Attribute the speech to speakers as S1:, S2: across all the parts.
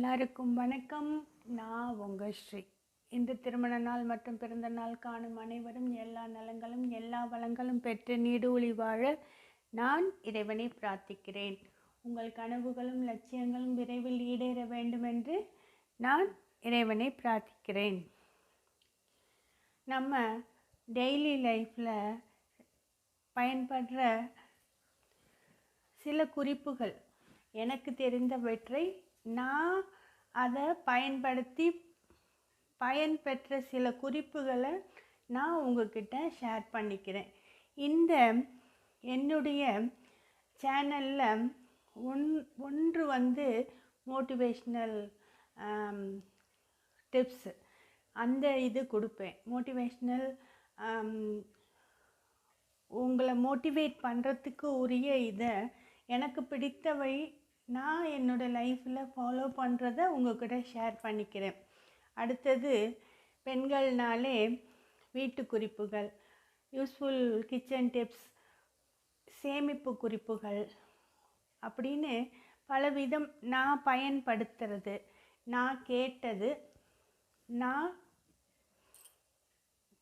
S1: எல்லாருக்கும் வணக்கம். நான் உங்கள் ஸ்ரீ. இந்த திருமண நாள் மற்றும் பிறந்த நாள் காணும் அனைவரும் எல்லா நலங்களும் எல்லா வளங்களும் பெற்று நீடூழி வாழ நான் இறைவனை பிரார்த்திக்கிறேன். உங்கள் கனவுகளும் லட்சியங்களும் விரைவில் ஈடேற வேண்டுமென்று நான் இறைவனை பிரார்த்திக்கிறேன். நம்ம டெய்லி லைஃப்பில் பயன்படுற சில குறிப்புகள் எனக்கு தெரிந்தவற்றை நான் அதை பயன்படுத்தி பயன்பெற்ற சில குறிப்புகளை நான் உங்ககிட்ட ஷேர் பண்ணிக்கிறேன். இந்த என்னுடைய சேனலில் ஒன் ஒன்று வந்து மோட்டிவேஷ்னல் டிப்ஸு um, அந்த இது கொடுப்பேன். மோட்டிவேஷ்னல் um, உங்களை மோட்டிவேட் பண்ணுறதுக்கு உரிய இதை எனக்கு பிடித்தவை நான் என்னோடய லைஃப்பில் ஃபாலோ பண்ணுறத உங்கள்கிட்ட ஷேர் பண்ணிக்கிறேன். அடுத்தது பெண்கள்னாலே வீட்டு குறிப்புகள் யூஸ்ஃபுல் கிச்சன் டிப்ஸ் சேமிப்பு குறிப்புகள் அப்படின்னு பலவிதம் நான் பயன்படுத்துறது. நான் கேட்டது நான்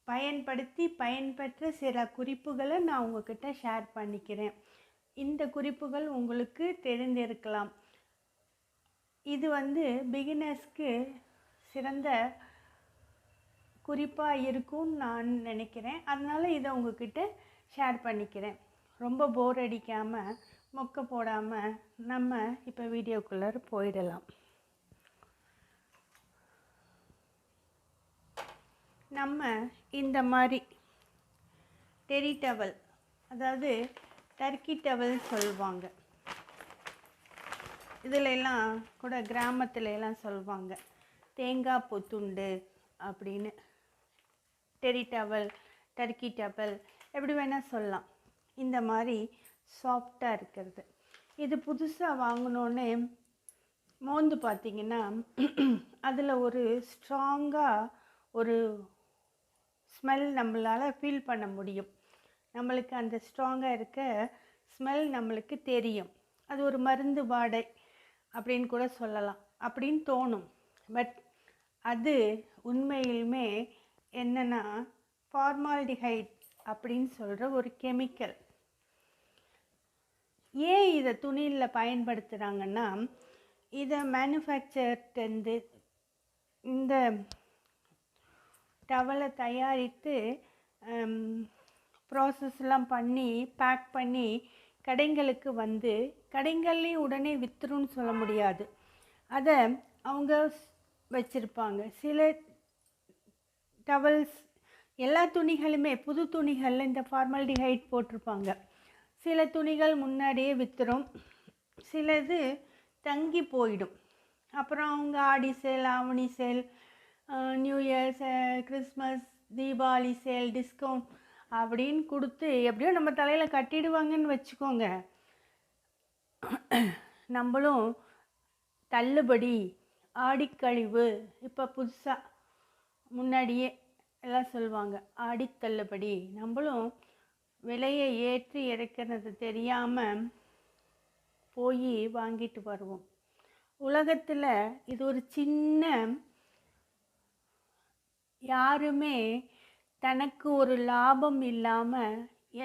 S1: பயன்படுத்தி பயன்பெற்ற சில குறிப்புகளை நான் உங்ககிட்ட ஷேர் பண்ணிக்கிறேன். இந்த குறிப்புகள் உங்களுக்கு தெரிந்திருக்கலாம். இது வந்து பிகினர்ஸ்க்கு சிறந்த குறிப்பாக இருக்கும்னு நான் நினைக்கிறேன். அதனால் இதை உங்ககிட்ட ஷேர் பண்ணிக்கிறேன். ரொம்ப போர் அடிக்காமல் மொக்க போடாமல் நம்ம இப்போ வீடியோக்குள்ளே போயிடலாம். நம்ம இந்த மாதிரி டெரி டவல் அதாவது டர்க்கி டவல் சொல்லுவாங்க இதில் எல்லாம் கூட கிராமத்துல எல்லாம் சொல்லுவாங்க தேங்காய் பொத்துண்டு அப்படின்னு. டெரி டவல் டர்க்கி டவல் எப்படி வேணால் சொல்லலாம். இந்த மாதிரி சாஃப்டாக இருக்கிறது. இது புதுசாக வாங்கினோன்னே மோந்து பார்த்தீங்கன்னா அதில் ஒரு ஸ்ட்ராங்காக ஒரு ஸ்மெல் நம்மளால் ஃபீல் பண்ண முடியும். நம்மளுக்கு அந்த ஸ்ட்ராங்காக இருக்க ஸ்மெல் நம்மளுக்கு தெரியும். அது ஒரு மருந்து வாடை அப்படின்னு கூட சொல்லலாம். அப்படின்னு தோணும். பட் அது உண்மையிலுமே என்னென்னா ஃபார்மால்டிஹைட் அப்படின்னு சொல்கிற ஒரு கெமிக்கல் ஏன் இதை துணியில் பயன்படுத்துகிறாங்கன்னா இதை மேனுஃபேக்சர்ட்டேருந்து இந்த டவலை தயாரித்து ப்ராசஸ்லாம் பண்ணி பேக் பண்ணி கடைங்களுக்கு வந்து கடைங்கள்லேயும் உடனே விற்றுருன்னு சொல்ல முடியாது. அதை அவங்க வச்சுருப்பாங்க. சில டவல்ஸ் எல்லா துணிகளுமே புது துணிகளில் இந்த ஃபார்மால்டிஹைட் போட்டிருப்பாங்க. சில துணிகள் முன்னாடியே விற்றுரும் சிலது தங்கி போயிடும். அப்புறம் அவங்க ஆடி சேல் ஆவணி sale new year Christmas Deepavali sale discount அப்படின்னு கொடுத்து எப்படியோ நம்ம தலையில் கட்டிடுவாங்கன்னு வச்சுக்கோங்க. நம்மளும் தள்ளுபடி ஆடிக்கழிவு இப்போ புதுசாக முன்னாடியே எல்லாம் சொல்லுவாங்க ஆடித்தள்ளுபடி. நம்மளும் விலையை ஏற்றி இறக்கிறது தெரியாமல் போய் வாங்கிட்டு வருவோம். உலகத்தில் இது ஒரு சின்ன யாருமே தனக்கு ஒரு லாபம் இல்லாமல்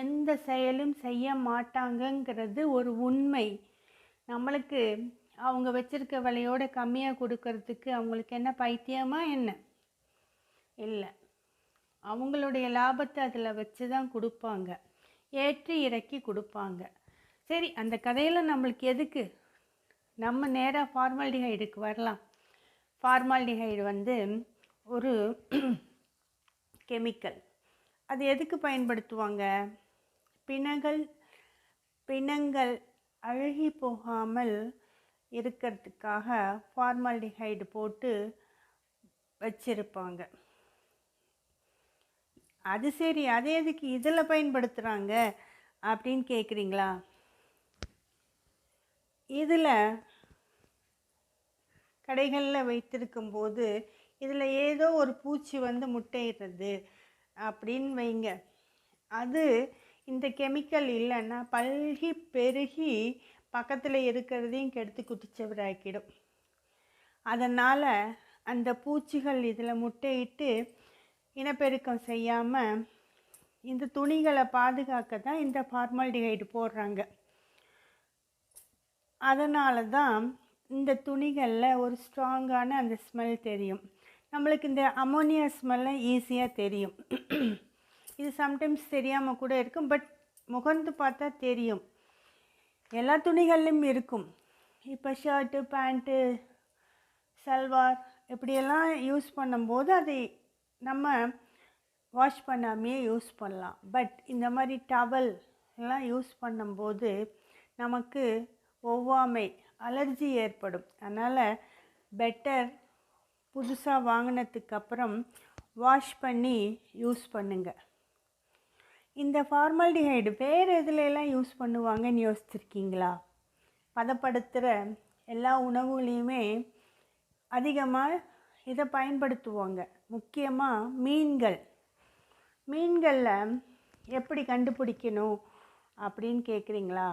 S1: எந்த செயலும் செய்ய மாட்டாங்கங்கிறது ஒரு உண்மை. நம்மளுக்கு அவங்க வச்சுருக்க விலையோட கம்மியாக கொடுக்கறதுக்கு அவங்களுக்கு என்ன பைத்தியமாக என்ன? இல்லை. அவங்களுடைய லாபத்தை அதில் வச்சு தான் கொடுப்பாங்க. ஏற்றி இறக்கி கொடுப்பாங்க. சரி அந்த கதையில் நம்மளுக்கு எதுக்கு? நம்ம நேராக ஃபார்மால்டிஹைடுக்கு வரலாம். ஃபார்மால்டிஹைடு வந்து ஒரு கெமிக்கல். அது எதுக்கு பயன்படுத்துவாங்க? பிணங்கள் பிணங்கள் அழுகி போகாமல் இருக்கிறதுக்காக ஃபார்மால்டிஹைடு போட்டு வச்சிருப்பாங்க. அது சரி அது எதுக்கு இதில் பயன்படுத்துகிறாங்க அப்படின்னு கேட்குறீங்களா இதில் கடைகளில் வைத்திருக்கும்போது இதில் ஏதோ ஒரு பூச்சி வந்து முட்டையிடுறது அப்படின்னு வைங்க. அது இந்த கெமிக்கல் இல்லைன்னா பல்கி பெருகி பக்கத்தில் இருக்கிறதையும் கெடுத்து குதிச்சவராக்கிடும். அதனால் அந்த பூச்சிகள் இதில் முட்டையிட்டு இனப்பெருக்கம் செய்யாமல் இந்த துணிகளை பாதுகாக்க தான் இந்த ஃபார்மால்டிஹைடு போடுறாங்க. அதனால தான் இந்த துணிகளில் ஒரு ஸ்ட்ராங்கான அந்த ஸ்மெல் தெரியும். நம்மளுக்கு இந்த அமோனியா ஸ்மெல்லாம் ஈஸியாக தெரியும். இது சம்டைம்ஸ் தெரியாமல் கூட இருக்கும் பட் முகந்து பார்த்தா தெரியும். எல்லா துணிகள்லையும் இருக்கும். இப்போ ஷர்ட்டு பேண்ட்டு சல்வார் இப்படியெல்லாம் யூஸ் பண்ணும்போது அதை நம்ம வாஷ் பண்ணாமையே யூஸ் பண்ணலாம். பட் இந்த மாதிரி டவல் எல்லாம் யூஸ் பண்ணும்போது நமக்கு ஒவ்வாமை அலர்ஜி ஏற்படும். அதனால் பெட்டர் புதுசாக வாங்கினதுக்கு அப்புறம் வாஷ் பண்ணி யூஸ் பண்ணுங்கள் இந்த ஃபார்மால்டிஹைடு வேறு எதுலெல்லாம் யூஸ் பண்ணுவாங்கன்னு யோசிச்சிருக்கீங்களா? பதப்படுத்துகிற எல்லா உணவுகளையுமே அதிகமாக இதை பயன்படுத்துவாங்க. முக்கியமாக மீன்கள். மீன்களில் எப்படி கண்டுபிடிக்கணும் அப்படின்னு கேட்குறீங்களா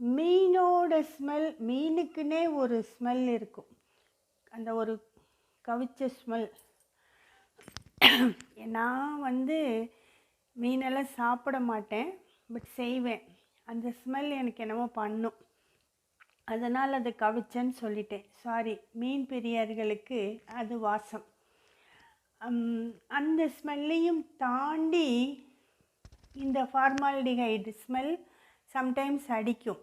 S1: மீனோட ஸ்மெல் மீனுக்குன்னே ஒரு ஸ்மெல் இருக்கும். அந்த ஒரு கவிச்ச ஸ்மெல். நான் வந்து மீனெல்லாம் சாப்பிட மாட்டேன் பட் செய்வேன். அந்த ஸ்மெல் எனக்கு என்னமோ பண்ணும். அதனால் அது கவிச்சன்னு சொல்லிட்டேன். சாரி மீன் பெரியார்களுக்கு அது வாசம். அந்த ஸ்மெல்லையும் தாண்டி இந்த ஃபார்மாலிடிஹைடு ஸ்மெல் சம்டைம்ஸ் அடிக்கும்.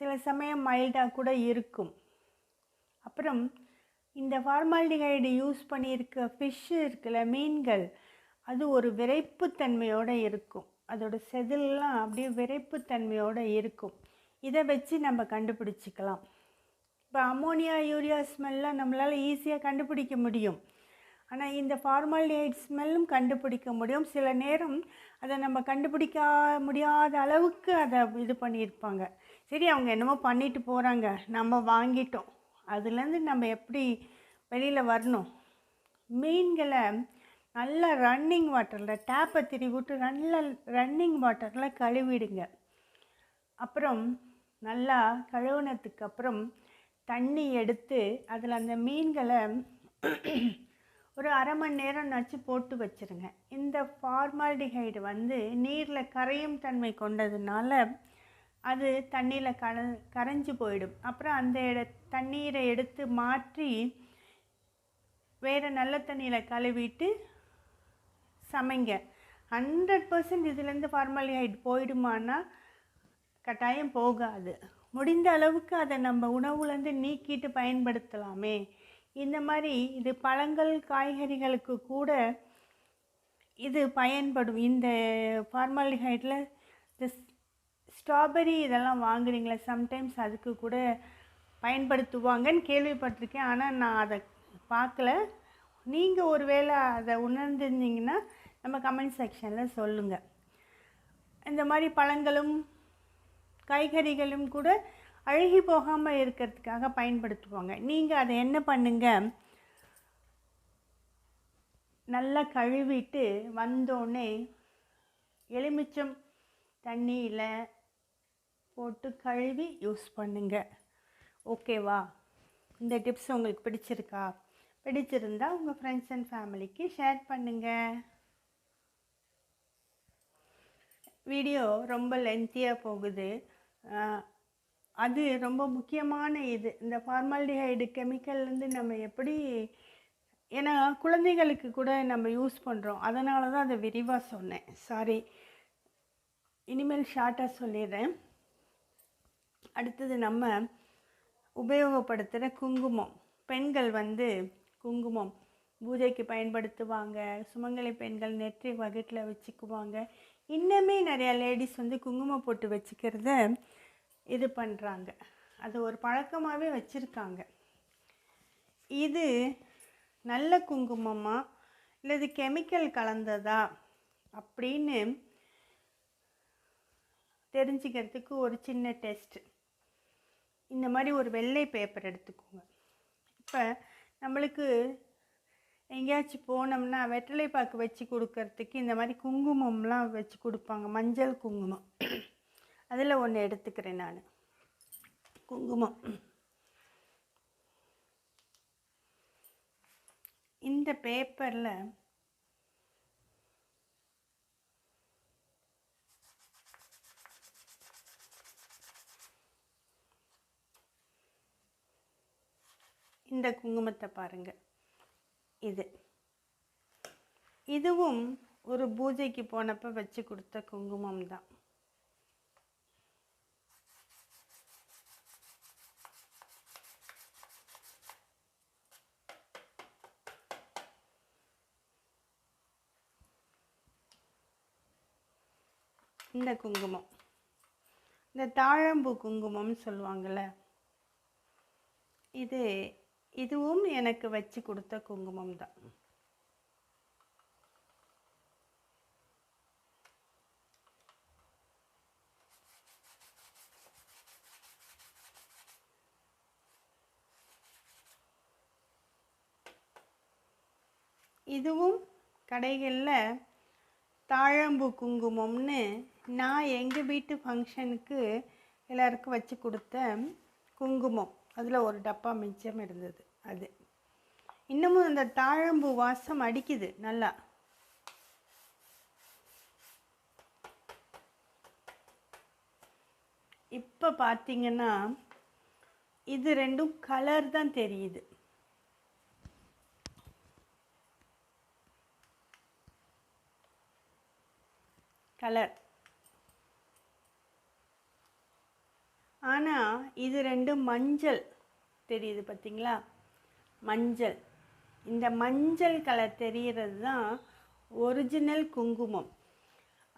S1: சில சமயம் மைல்டாக கூட இருக்கும். அப்புறம் இந்த ஃபார்மால்டிஹைடு யூஸ் பண்ணியிருக்க ஃபிஷ்ஷு இருக்குல்ல மீன்கள் அது ஒரு விரைப்புத்தன்மையோடு இருக்கும். அதோட செதிலெலாம் அப்படியே விரைப்புத்தன்மையோடு இருக்கும். இதை வச்சு நம்ம கண்டுபிடிச்சிக்கலாம். இப்போ அமோனியா யூரியா ஸ்மெல்லாம் நம்மளால் ஈஸியாக கண்டுபிடிக்க முடியும். ஆனால் இந்த ஃபார்மால்டிஹைட் ஸ்மெல்லும் கண்டுபிடிக்க முடியும். சில நேரம் அதை நம்ம கண்டுபிடிக்க முடியாத அளவுக்கு அதை இது பண்ணியிருப்பாங்க. சரி அவங்க என்னமோ பண்ணிட்டு போகிறாங்க நம்ம வாங்கிட்டோம். அதுலேருந்து நம்ம எப்படி வெளியில் வரணும்? மீன்களை நல்லா ரன்னிங் வாட்டரில் டேப்பை திரி விட்டு நல்லா ரன்னிங் வாட்டரில் கழுவிடுங்க. அப்புறம் நல்லா கழுவுனதுக்கு அப்புறம் தண்ணி எடுத்து அதில் அந்த மீன்களை ஒரு அரை மணி நேரம் நச்சு போட்டு வச்சுருங்க. இந்த ஃபார்மால்டிஹைடு வந்து நீரில் கரையும் தன்மை கொண்டதுனால அது தண்ணியில் கல கரைஞ்சி போயிடும். அப்புறம் அந்த இட தண்ணீரை எடுத்து மாற்றி வேறு நல்ல தண்ணியில் கழுவிட்டு சமைங்க. ஹண்ட்ரட் பர்சன்ட் இதுலேருந்து ஃபார்மாலிஹைட் போயிடுமானா கட்டாயம் போகாது. முடிந்த அளவுக்கு அதை நம்ம உணவுலேருந்து நீக்கிட்டு பயன்படுத்தலாமே. இந்த மாதிரி இது பழங்கள் காய்கறிகளுக்கு கூட இது பயன்படும். இந்த ஃபார்மாலிஹைட்டில் திஸ் ஸ்ட்ராபெரி இதெல்லாம் வாங்குறீங்களா? சம்டைம்ஸ் அதுக்கு கூட பயன்படுத்துவாங்கன்னு கேள்விப்பட்டிருக்கேன். ஆனால் நான் அதை பார்க்கல. நீங்கள் ஒரு வேளை அதை உணர்ந்திருந்தீங்கன்னா நம்ம கமெண்ட் செக்ஷனில் சொல்லுங்கள் இந்த மாதிரி பழங்களும் காய்கறிகளும் கூட அழுகி போகாமல் இருக்கிறதுக்காக பயன்படுத்துவாங்க. நீங்கள் அதை என்ன பண்ணுங்கள் நல்லா கழுவிட்டு வந்தோடனே எலுமிச்சம் தண்ணியில் போட்டு கழுவி யூஸ் பண்ணுங்க. ஓகேவா இந்த டிப்ஸ் உங்களுக்கு பிடிச்சிருக்கா? பிடிச்சிருந்தா உங்கள் ஃப்ரெண்ட்ஸ் அண்ட் ஃபேமிலிக்கு ஷேர் பண்ணுங்கள் வீடியோ ரொம்ப லென்த்தியாக போகுது. அது ரொம்ப முக்கியமான இது. இந்த ஃபார்மால்டிஹைடு கெமிக்கல்லேருந்து நம்ம எப்படி ஏன்னா குழந்தைகளுக்கு கூட நம்ம யூஸ் பண்ணுறோம் அதனால தான் அதை விரிவாக சொன்னேன். சாரி இனிமேல் ஷார்ட்டாக சொல்லிடுறேன். அடுத்தது நம்ம உபயோகப்படுத்துகிற குங்குமம். பெண்கள் வந்து குங்குமம் பூஜைக்கு பயன்படுத்துவாங்க சுமங்கலி பெண்கள் நெற்றி வகுட்டில் வச்சுக்குவாங்க. இன்னுமே நிறையா லேடிஸ் வந்து குங்குமம் போட்டு வச்சுக்கிறத இது பண்ணுறாங்க அது ஒரு பழக்கமாகவே வச்சுருக்காங்க. இது நல்ல குங்குமமா இல்லை இது கெமிக்கல் கலந்ததா அப்படின்னு தெரிஞ்சுக்கிறதுக்கு ஒரு சின்ன டெஸ்ட். இந்த மாதிரி ஒரு வெள்ளை பேப்பர் எடுத்துக்கோங்க. இப்போ நம்மளுக்கு எங்கேயாச்சும் போனோம்னா வெற்றிலை பாக்கு வச்சு கொடுக்கறதுக்கு இந்த மாதிரி குங்குமம்லாம் வச்சு கொடுப்பாங்க. மஞ்சள் குங்குமம். அதில் ஒன்று எடுத்துக்கிறேன் நான். குங்குமம். இந்த பேப்பரில் இந்த குங்குமத்தை பாருங்கள் இது. இதுவும் ஒரு பூஜைக்கு போனப்போ வச்சு கொடுத்த குங்குமம் தான். இந்த குங்குமம். இந்த தாழம்பூ குங்குமம்னு சொல்லுவாங்கள்ல இது இதுவும் எனக்கு வச்சு கொடுத்த குங்குமம் தான் இதுவும் கடைகளில் தாழம்பு குங்குமம்னு நான் எங்கள் வீட்டு ஃபங்க்ஷனுக்கு எல்லாருக்கும் வச்சு கொடுத்த குங்குமம். அதில் ஒரு டப்பா மிச்சம் இருந்தது அது. இன்னமும் அந்த தாழம்பூ வாசம் அடிக்குது நல்லா. இப்போ பார்த்தீங்கன்னா இது ரெண்டும் கலர் தான் தெரியுது. கலர் ஆனால் இது ரெண்டும் மஞ்சள். தெரியுது பார்த்தீங்களா மஞ்சள். இந்த மஞ்சள் கலர் தெரிகிறது தான் ஒரிஜினல் குங்குமம்.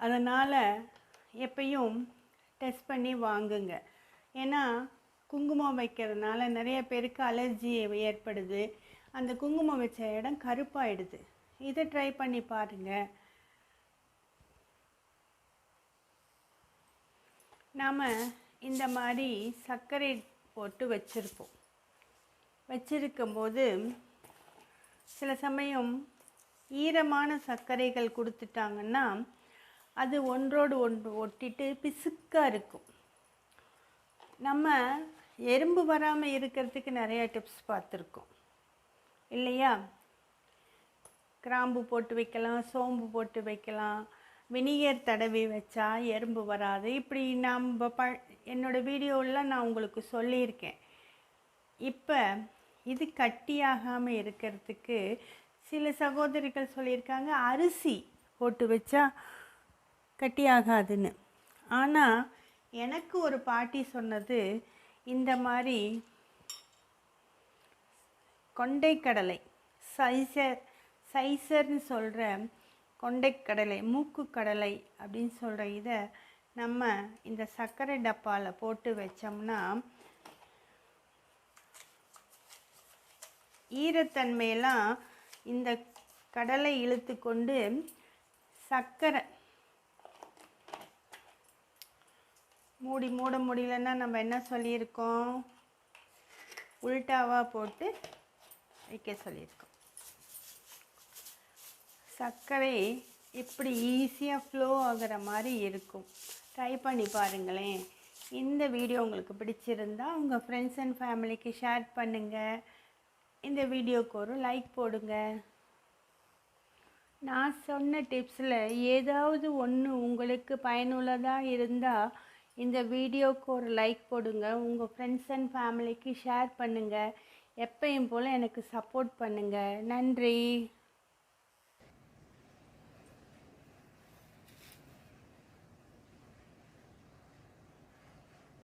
S1: அதனால் எப்பயும் டெஸ்ட் பண்ணி வாங்குங்க. ஏன்னா குங்குமம் வைக்கிறதுனால நிறைய பேருக்கு அலர்ஜி ஏற்படுது. அந்த குங்குமம் வச்ச இடம் கருப்பாயிடுது. இதை ட்ரை பண்ணி பாருங்கள் நாம் இந்த மாதிரி சர்க்கரை போட்டு வச்சுருப்போம். வச்சிருக்கும்போது சில சமயம் ஈரமான சர்க்கரைகள் கொடுத்துட்டாங்கன்னா அது ஒன்றோடு ஒன்று ஒட்டிட்டு பிசுக்காக இருக்கும். நம்ம எறும்பு வராமல் இருக்கிறதுக்கு நிறையா டிப்ஸ் பார்த்துருக்கோம். இல்லையா? கிராம்பு போட்டு வைக்கலாம் சோம்பு போட்டு வைக்கலாம் வினிகர் தடவி வச்சா எறும்பு வராது. இப்படி நம்ம ப என்னோடய வீடியோவில் நான் உங்களுக்கு சொல்லியிருக்கேன். இப்போ இது கட்டியாகாமல் இருக்கிறதுக்கு சில சகோதரிகள் சொல்லியிருக்காங்க அரிசி போட்டு வச்சா கட்டியாகாதுன்னு. ஆனால் எனக்கு ஒரு பாட்டி சொன்னது இந்த மாதிரி கொண்டைக்கடலை சைசர் சைசர்னு சொல்கிற கொண்டைக்கடலை மூக்கு கடலை அப்படின்னு சொல்கிற இதை நம்ம இந்த சர்க்கரை டப்பாவில் போட்டு வச்சோம்னா ஈரத்தன்மையெல்லாம் இந்த கடலை இழுத்து கொண்டு சர்க்கரை மூடி மூட முடியலன்னா நம்ம என்ன சொல்லியிருக்கோம்? உல்டாவாக போட்டு வைக்க சொல்லியிருக்கோம். சர்க்கரை எப்படி ஈஸியாக ஃப்ளோ ஆகிற மாதிரி இருக்கும். ட்ரை பண்ணி பாருங்களேன். இந்த வீடியோ உங்களுக்கு பிடிச்சிருந்தா உங்கள் ஃப்ரெண்ட்ஸ் அண்ட் ஃபேமிலிக்கு ஷேர் பண்ணுங்கள் இந்த வீடியோக்கு ஒரு லைக் போடுங்க. நான் சொன்ன டிப்ஸில் ஏதாவது ஒன்று உங்களுக்கு பயனுள்ளதாக இருந்தால் இந்த வீடியோவுக்கு ஒரு லைக் போடுங்க. உங்கள் ஃப்ரெண்ட்ஸ் அண்ட் ஃபேமிலிக்கு ஷேர் பண்ணுங்கள் எப்பயும் போல் எனக்கு சப்போர்ட் பண்ணுங்கள் நன்றி.